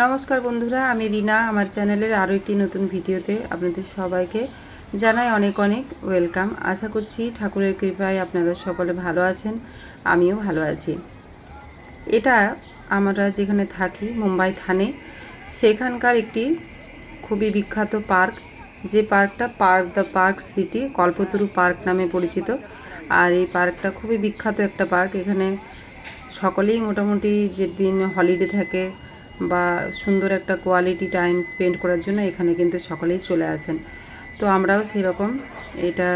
নমস্কার বন্ধুরা, আমি রিনা। আমার চ্যানেলের আরও একটি নতুন ভিডিওতে আপনাদের সবাইকে জানাই অনেক অনেক ওয়েলকাম। আশা করছি ঠাকুরের কৃপায় আপনারা সকলে ভালো আছেন, আমিও ভালো আছি। এটা আমরা যেখানে থাকি, মুম্বাই থানে, সেখানকার একটি খুবই বিখ্যাত পার্ক। যে পার্কটা park, the park city, Kalpataru park নামে পরিচিত। আর এই পার্কটা খুবই বিখ্যাত একটা পার্ক। এখানে সকলেই মোটামুটি যেদিন হলিডে থাকে বা সুন্দর একটা কোয়ালিটি টাইম স্পেন্ড করার জন্য এখানে কিন্তু সকলেই চলে আসেন। তো আমরাও সেরকম এটা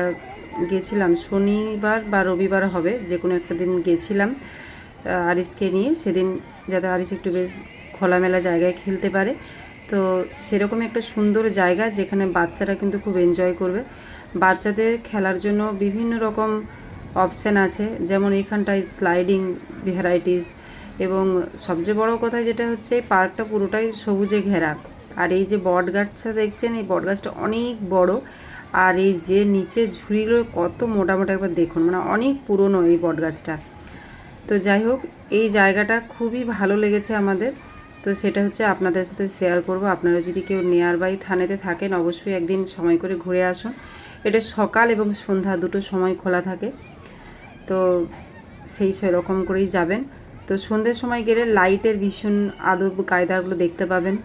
গেছিলাম। শনিবার বা রবিবার হবে যে কোনো একটা দিন গেছিলাম আরিসকে নিয়ে। সেদিন যাতে আরিস একটু বেশ খোলামেলা জায়গায় খেলতে পারে। তো সেরকম একটা সুন্দর জায়গা, যেখানে বাচ্চারা কিন্তু খুব এনজয় করবে। বাচ্চাদের খেলার জন্য বিভিন্ন রকম অপশান আছে। যেমন এখানটায় স্লাইডিং ভ্যারাইটিস এবং সবচেয়ে বড় কথা যেটা হচ্ছে, এই পার্কটা পুরোটাই সবুজে ঘেরা। আর এই যে বট গাছটা দেখছেন, এই বট গাছটা অনেক বড়। আর এই যে নিচে ঝুড়িগুলো কত মোটামোটা একবার দেখুন মানে অনেক পুরনো এই বট গাছটা। তো যাই হোক, এই জায়গাটা খুবই ভালো লেগেছে আমাদের। তো সেটা হচ্ছে আপনাদের সাথে শেয়ার করব। আপনারা যদি কেউ নেয়ার বাই থানেতে থাকেন, অবশ্যই একদিন সময় করে ঘুরে আসুন। এটা সকাল এবং সন্ধ্যা দুটো সময় খোলা থাকে। তো সেই সেরকম করেই যাবেন। তো সন্ধ্যের সময় গেলে লাইটের ভীষণ আদব কায়দাগুলো দেখতে পাবেন।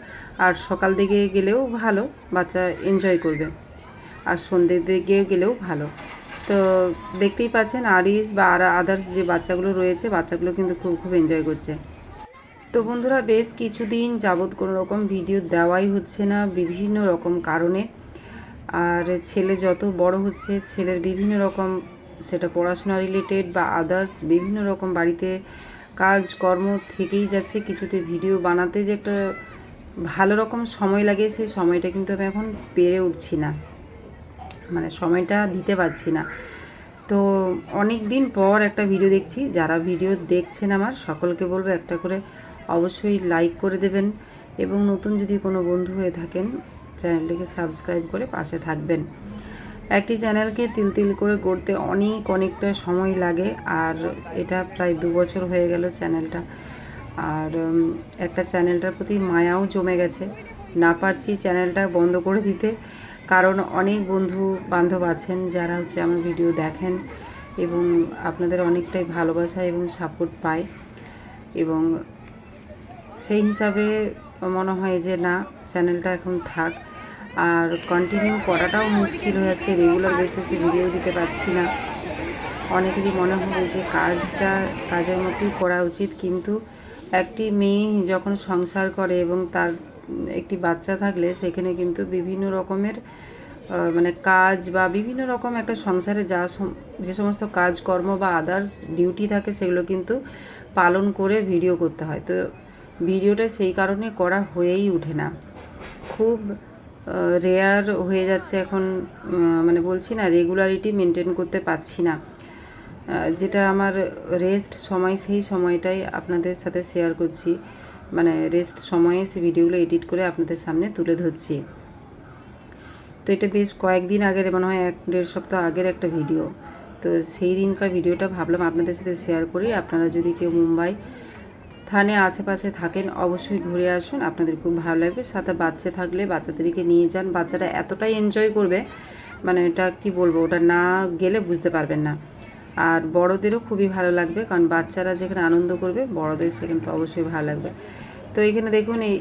আর সকাল দিকে গেলেও ভালো, বাচ্চা এনজয় করবে। আর সন্ধ্যের দিকে গেলেও ভালো। তো দেখতেই পাচ্ছেন আরিস বা আর আদার্স যে বাচ্চাগুলো রয়েছে, বাচ্চাগুলো কিন্তু খুব খুব এনজয় করছে। তো বন্ধুরা, বেশ কিছুদিন যাবৎ কোনো রকম ভিডিও দেওয়াই হচ্ছে না বিভিন্ন রকম কারণে। আর ছেলে যত বড় হচ্ছে, ছেলের বিভিন্ন রকম, সেটা পড়াশোনা রিলেটেড বা আদার্স বিভিন্ন রকম বাড়িতে কাজ, কর্ম থেকেই যাচ্ছে। কিছুতে ভিডিও বানাতে যে একটা ভালো রকম সময় লাগে, সেই সময়টা কিন্তু আমি এখন পেরে উঠছি না। মানে সময়টা দিতে পারছি না। তো অনেক দিন পর একটা ভিডিও দেখছি। যারা ভিডিও দেখছেন আমার, সকলকে বলব একটা করে অবশ্যই লাইক করে দেবেন এবং নতুন যদি কোনো বন্ধু হয়ে থাকেন, চ্যানেলটিকে সাবস্ক্রাইব করে পাশে থাকবেন। একটি চ্যানেলকে তিল তিল করে করতে অনেক, অনেকটা সময় লাগে আর এটা প্রায় দু বছর হয়ে গেল চ্যানেলটা। আর একটা চ্যানেলটার প্রতি মায়াও জমে গেছে। না পারছি চ্যানেলটা বন্ধ করে দিতে। কারণ অনেক বন্ধু বান্ধব আছেন যারা হচ্ছে আমার ভিডিও দেখেন এবং আপনাদের অনেকটাই ভালোবাসা এবং সাপোর্ট পায়। এবং সেই হিসাবে মনে হয় যে না, চ্যানেলটা এখন থাক। আর কন্টিনিউ করাটাও মুশকিল হয়ে যাচ্ছে রেগুলার বেসিসে ভিডিও দিতে পারছি না। অনেকেরই মনে হবে যে কাজটা, কাজের মতোই করা উচিত, কিন্তু একটি মেয়ে যখন সংসার করে এবং তার একটি বাচ্চা থাকলে, সেখানে কিন্তু বিভিন্ন রকমের মানে কাজ বা বিভিন্ন রকম একটা সংসারে যা যে সমস্ত কাজকর্ম বা আদার্স ডিউটি থাকে, সেগুলো কিন্তু পালন করে ভিডিও করতে হয়। তো ভিডিওটা সেই কারণে করা হয়েই ওঠে না। খুব রেয়ার হয়ে যাচ্ছে এখন মানে বলছি না রেগুলারিটি মেনটেন করতে পারছি না। যেটা আমার রেস্ট সময়, সেই সময়টাই আপনাদের সাথে শেয়ার করছি। মানে রেস্ট সময়ে সে ভিডিওগুলো এডিট করে আপনাদের সামনে তুলে ধরছি। তো এটা বেশ কয়েকদিন আগের, মনে হয় এক, দেড় সপ্তাহ আগের একটা ভিডিও তো সেই দিনকার ভিডিওটা ভাবলাম আপনাদের সাথে শেয়ার করি। আপনারা যদি কেউ মুম্বাই থানে আশেপাশে থাকেন, অবশ্যই ঘুরে আসুন। আপনাদের খুব ভালো লাগবে। সাথে বাচ্চা থাকলে বাচ্চাদেরকে নিয়ে যান। বাচ্চারা এতটাই এনজয় করবে মানে এটা কি বলব, ওটা না গেলে বুঝতে পারবেন না। আর বড়দেরও খুবই ভালো লাগবে, কারণ বাচ্চারা যেখানে আনন্দ করবে, বড়দের সেখানে তো অবশ্যই ভালো লাগবে। তো এখানে দেখুন, এই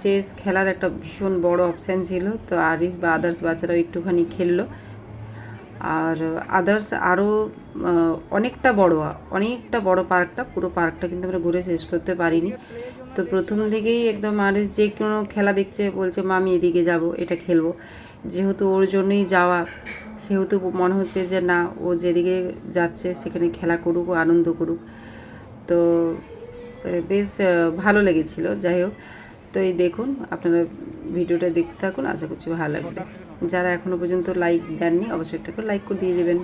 চেস খেলার একটা ভীষণ বড় অপশান ছিল। তো আরিস বা আদার্স বাচ্চারাও একটুখানি খেললো। আর আদার্স আরও অনেকটা বড় অনেকটা বড় পার্কটা, পুরো পার্কটা কিন্তু আমরা ঘুরে শেষ করতে পারিনি। তো প্রথম দিকেই একদম আরিস যে কোনো খেলা দেখছে, বলছে মা আমি এদিকে যাব, এটা খেলব। যেহেতু ওর জন্যই যাওয়া, সেহেতু মনে হচ্ছে যে, না, ও যেদিকে যাচ্ছে, সেখানে খেলা করুক আনন্দ করুক। তো বেশ ভালো লেগেছিল, যাই হোক। তো এই দেখুন, আপনারা ভিডিওটা দেখতে থাকুন, আশা করছি ভালো লাগবে। যারা এখনও পর্যন্ত লাইক দেননি, অবশ্যই একটা করে লাইক করে দিয়ে দেবেন।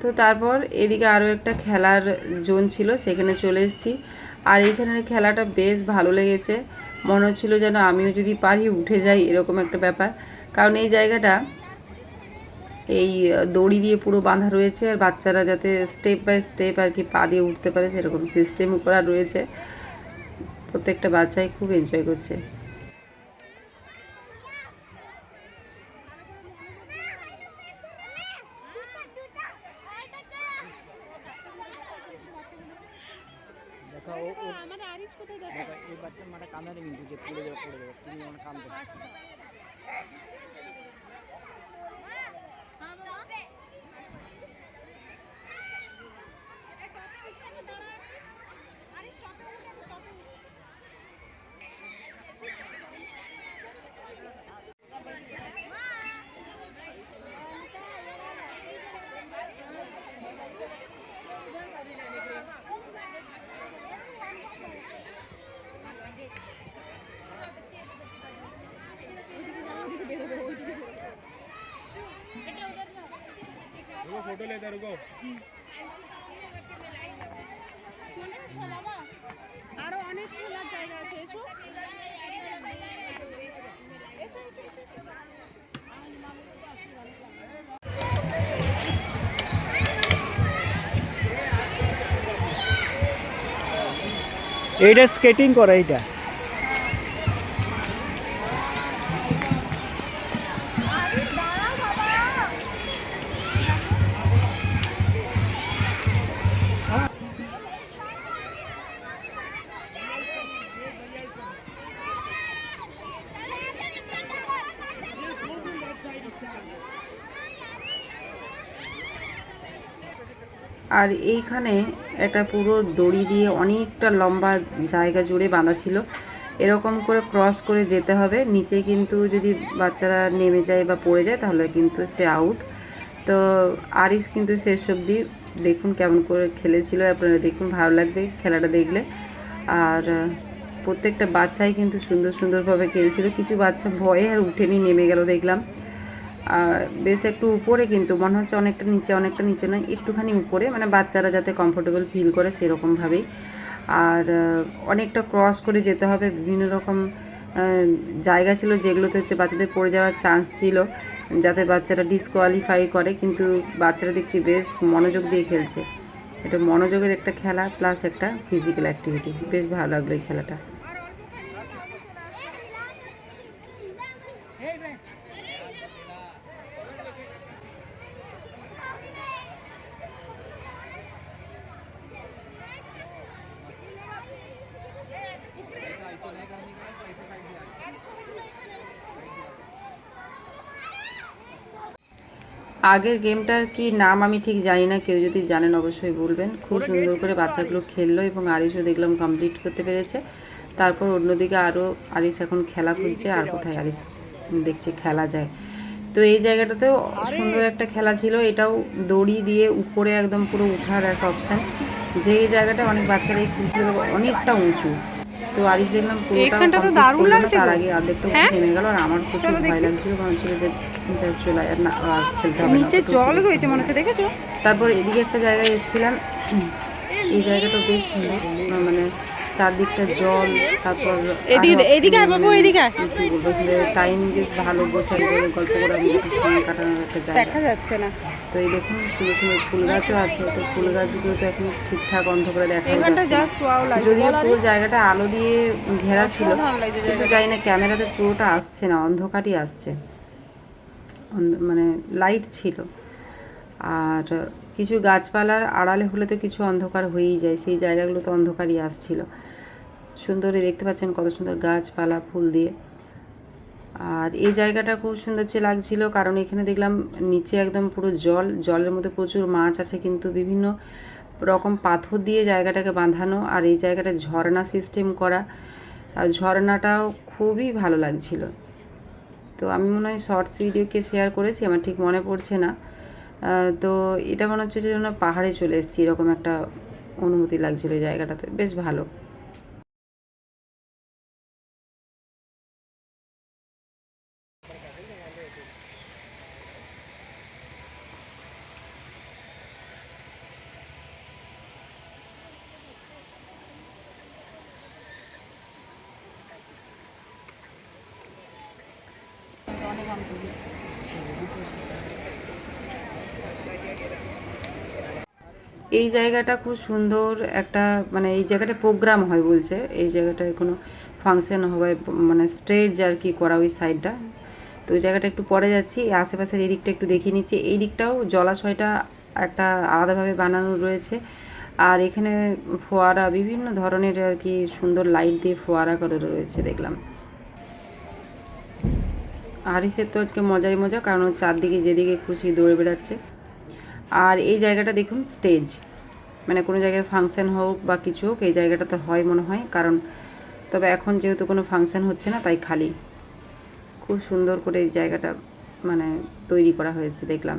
তো তারপর এদিকে আরও একটা খেলার জোন ছিল, সেখানে চলে এসেছি। আর এখানের খেলাটা বেশ ভালো লেগেছে। মনে হচ্ছিল যেন আমিও যদি পারি, উঠে যাই, এরকম একটা ব্যাপার। কারণ এই জায়গাটা এই দড়ি দিয়ে পুরো বাঁধা রয়েছে, আর বাচ্চারা যাতে স্টেপ বাই স্টেপ আর কি পা দিয়ে উঠতে পারে, সেরকম সিস্টেম করা রয়েছে। প্রত্যেকটা বাচ্চাই খুব এনজয় করছে। দেখা ও ও আমাদের আরিস কোথায় দেখা? এই বাচ্চা মারা কামড়ে কিন্তু যে পড়ে যাবে পড়ে যাবে তুমি আমার কাঁদবে আরও অনেক জায়গা আছে এসো। এইটা স্কেটিং করা এইটা। আর এইখানে একটা পুরো দড়ি দিয়ে অনেকটা লম্বা জায়গা জুড়ে বাঁধা ছিল। এরকম করে ক্রস করে যেতে হবে। নিচে কিন্তু যদি বাচ্চারা নেমে যায় বা পড়ে যায়, তাহলে কিন্তু সে আউট তো আরিস কিন্তু শেষ অবধি দেখুন কেমন করে খেলেছিল। আপনারা দেখুন, ভালো লাগবে খেলাটা দেখলে। আর প্রত্যেকটা বাচ্চাই কিন্তু সুন্দর সুন্দরভাবে খেলছিল। কিছু বাচ্চা ভয়ে আর উঠেনি নেমে গেল দেখলাম। বেশ একটু উপরে কিন্তু, মনে হচ্ছে অনেকটা নিচে অনেকটা নিচে নয়, একটুখানি উপরে। মানে বাচ্চারা যাতে কমফোর্টেবল ফিল করে সেরকমভাবেই। আর অনেকটা ক্রস করে যেতে হবে, বিভিন্ন রকম জায়গা ছিল যেগুলোতে হচ্ছে বাচ্চাদের পড়ে যাওয়ার চান্স ছিল, যাতে বাচ্চারা ডিসকোয়ালিফাই করে। কিন্তু বাচ্চারা দেখছি বেশ মনোযোগ দিয়ে খেলছে। এটা মনোযোগের একটা খেলা প্লাস একটা ফিজিক্যাল অ্যাক্টিভিটি বেশ ভালো লাগল এই খেলাটা। আগের গেমটার কি নাম আমি ঠিক জানি না কেউ যদি জানেন অবশ্যই বলবেন। খুব সুন্দর করে বাচ্চাগুলো খেললো এবং আরিসও দেখলাম কমপ্লিট করতে পেরেছে। তারপর অন্যদিকে আরও আরিস এখন খেলা খুঁজছে আর কোথায় আরিস দেখছে খেলা যায়। তো এই জায়গাটাতেও সুন্দর একটা খেলা ছিল এটাও দড়ি দিয়ে উপরে একদম পুরো উঠার একটা অপশান যে এই জায়গাটা অনেক বাচ্চারাই খেলছিল অনেকটা উঁচু। তো আরিস দেখলাম পুরোটা তার আগে অর্ধেকটা হ্যাঁ? নেমে গেল আর আমার প্রচুর ভয় লাগছিল কারণ ছিল যা চলে আর না খেলতে হবে নিচে জল রয়েছে মনে হচ্ছে দেখেছ? তারপর এদিকে একটা জায়গায় এসেছিলাম। এই জায়গাটা বেশ সুন্দর মানে চারদিকটা জল তারপর এদিকে- এদিকে বাবু, এদিকে টাইম বেশ ভালো বসে এক জায়গায় গল্প মতো সময় কাটানোর একটা জায়গা। দেখা যাচ্ছে না। তো এই দেখুন সুন্দর সুন্দর ফুল গাছও আছে তো ফুল গাছগুলো তো এখন ঠিকঠাক অন্ধকারে দেখা যাচ্ছে। যদিও পুরো জায়গাটা আলো দিয়ে ঘেরা ছিল কিন্তু জানি না ক্যামেরাতে পুরোটা আসছে না অন্ধকারই আসছে। মানে লাইট ছিল। আর কিছু গাছপালার আড়ালে হলে তো কিছু অন্ধকার হয়েই যায়, সেই জায়গাগুলো তো অন্ধকারই আসছিল। সুন্দরই দেখতে পাচ্ছেন কত সুন্দর গাছপালা, ফুল দিয়ে। আর এই জায়গাটা খুব সুন্দর চেয়ে লাগছিল, কারণ এখানে দেখলাম নিচে একদম পুরো জল, জলের মধ্যে প্রচুর মাছ আছে, কিন্তু বিভিন্ন রকম পাথর দিয়ে জায়গাটাকে বাঁধানো আর এই জায়গাটা ঝর্ণা সিস্টেম করা। আর ঝর্ণাটাও খুবই ভালো লাগছিল। তো আমি মনে হয় শর্টস ভিডিওকে শেয়ার করেছি, আমার ঠিক মনে পড়ছে না। তো এটা মনে হচ্ছে যে পাহাড়ে চলে এসেছি, এরকম একটা অনুভূতি লাগছিল জায়গাটাতে। বেশ ভালো। এই জায়গাটা খুব সুন্দর একটা মানে এই জায়গাটা প্রোগ্রাম হয় বলছে। এই জায়গাটায় কোনো ফাংশন হবে মানে স্টেজ আর কি করা ওই সাইডটা তো ওই জায়গাটা একটু পরে যাচ্ছি আশেপাশের এই দিকটা একটু দেখিয়ে নিচ্ছি। এই দিকটাও জলাশয়টা একটা আলাদাভাবে বানানো রয়েছে। আর এখানে ফোয়ারা, বিভিন্ন ধরনের আর কি সুন্দর লাইট দিয়ে ফোয়ারা করে রয়েছে, দেখলাম। হারিসের তো আজকে মজাই মজা, কারণ চারদিকে যেদিকে খুশি দৌড়ে বেড়াচ্ছে। আর এই জায়গাটা দেখুন স্টেজ মানে কোনো জায়গায় ফাংশন হোক বা কিছু হোক, এই জায়গাটাতে হয় মনে হয়, কারণ তবে এখন যেহেতু কোনো ফাংশান হচ্ছে না, তাই খালি। খুব সুন্দর করে এই জায়গাটা মানে তৈরি করা হয়েছে, দেখলাম।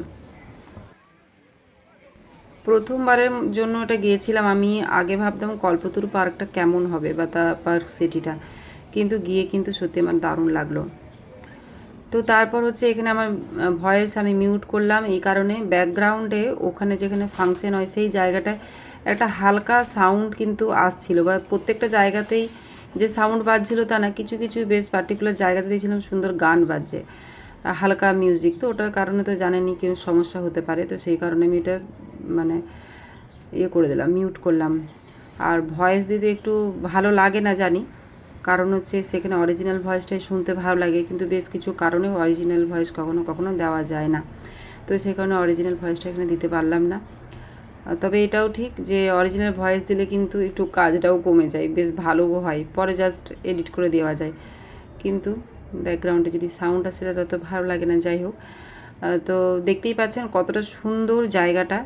প্রথমবারের জন্য এটা গিয়েছিলাম, আমি আগে ভাবতাম কল্পতরু পার্কটা কেমন হবে বা তা, পার্ক সিটিটা। কিন্তু গিয়ে কিন্তু সত্যি আমার দারুণ লাগল। তো তারপর হচ্ছে এখানে আমার ভয়েস আমি মিউট করলাম। এই কারণে ব্যাকগ্রাউন্ডে ওখানে যেখানে ফাংশন হয়, সেই জায়গাটায় একটা হালকা সাউন্ড কিন্তু আসছিল বা প্রত্যেকটা জায়গাতেই যে সাউন্ড বাজছিল তা না, কিছু কিছু বেশ পার্টিকুলার জায়গাতে দেখছিলাম সুন্দর গান বাজছে, হালকা মিউজিক তো ওটার কারণে তো জানেনি কি সমস্যা হতে পারে, তো সেই কারণে আমি এটা মানে ইয়ে করে দিলাম মিউট করলাম। আর ভয়েস দিতে একটু ভালো লাগে না জানি কারণ হচ্ছে সেখানে অরিজিনাল ভয়েসটাই শুনতে ভালো লাগে, কিন্তু বেশ কিছু কারণে অরিজিনাল ভয়েস কখনো কখনো দেওয়া যায় না। তো সেই কারণে অরিজিনাল ভয়েসটা এখানে দিতে পারলাম না। তবে এটাও ঠিক যে অরিজিনাল ভয়েস দিলে কিন্তু একটু কাজটাও কমে যায়, বেশ ভালোও হয়। পরে জাস্ট এডিট করে দেওয়া যায়। কিন্তু ব্যাকগ্রাউন্ডে যদি সাউন্ড আসে তা তো ভালো লাগে না, যাই হোক। তো দেখতেই পাচ্ছেন কতটা সুন্দর জায়গাটা।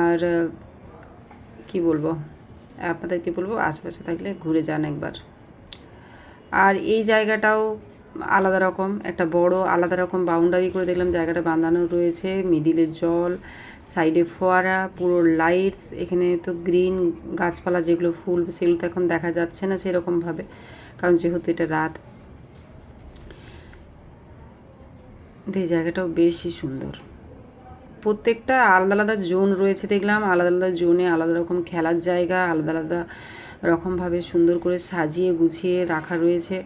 আর কি বলব? আপনাদেরকে বলব আশেপাশে থাকলে ঘুরে যান একবার। আর এই জায়গাটাও আলাদা রকম, একটা বড় আলাদা রকম বাউন্ডারি করে দেখলাম, জায়গাটা বাঁধানো রয়েছে মিডিলে জল সাইডে ফোয়ারা, পুরো লাইটস এখানে তো গ্রিন গাছপালা যেগুলো ফুল, সেগুলো তো এখন দেখা যাচ্ছে না সেরকমভাবে, কারণ যেহেতু এটা রাত। এই জায়গাটাও বেশি সুন্দর। প্রত্যেকটা আলাদা আলাদা জোন রয়েছে দেখলাম, আলাদা আলাদা জোনে আলাদা রকম খেলার জায়গা, আলাদা আলাদা রকমভাবে সুন্দর করে সাজিয়ে গুছিয়ে রাখা রয়েছে।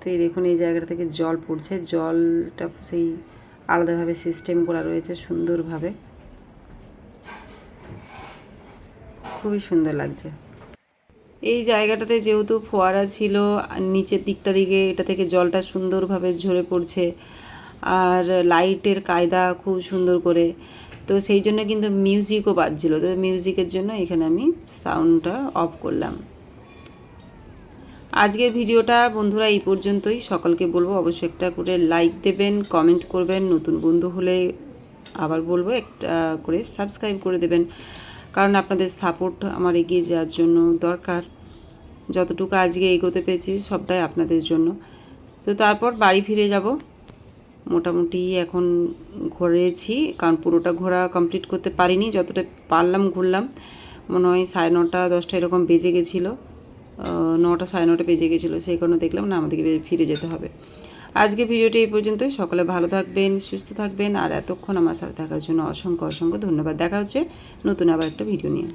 তো এই দেখুন, এই জায়গাটা থেকে জল পড়ছে, জলটা সেই আলাদাভাবে সিস্টেম করা রয়েছে সুন্দরভাবে। খুবই সুন্দর লাগছে। এই জায়গাটাতে যেহেতু ফোয়ারা ছিল, নিচের দিকটা দিকে এটা থেকে জলটা সুন্দরভাবে ঝরে পড়ছে। আর লাইটের কায়দা খুব সুন্দর করে। তো সেই জন্য কিন্তু মিউজিকও বাজছিল। তো মিউজিকের জন্য এখানে আমি সাউন্ডটা অফ করলাম। আজকের ভিডিওটা বন্ধুরা এই পর্যন্তই। সকলকে বলব অবশ্যই একটা করে লাইক দেবেন কমেন্ট করবেন। নতুন বন্ধু হলে আবার বলব একটা করে সাবস্ক্রাইব করে দেবেন। কারণ আপনাদের সাপোর্ট আমার এগিয়ে যাওয়ার জন্য দরকার। যতটুকু আজকে এগোতে পেরেছি সবটাই আপনাদের জন্য। তো তারপর বাড়ি ফিরে যাব। মোটামুটি এখন ঘুরেছি, কারণ পুরোটা ঘোরা কমপ্লিট করতে পারিনি, যতটা পারলাম ঘুরলাম। মনে হয় সাড়ে নটা, দশটা এরকম বেজে গেছিল। নটা, সাড়ে নটা বেজে গেছিল, সেই কারণে দেখলাম না, আমাদেরকে ফিরে যেতে হবে। আজকে ভিডিওটি এই পর্যন্তই। সকলে ভালো থাকবেন, সুস্থ থাকবেন, আর এতক্ষণ আমার সাথে থাকার জন্য অসংখ্য অসংখ্য ধন্যবাদ। দেখা হচ্ছে নতুন আবার একটা ভিডিও নিয়ে।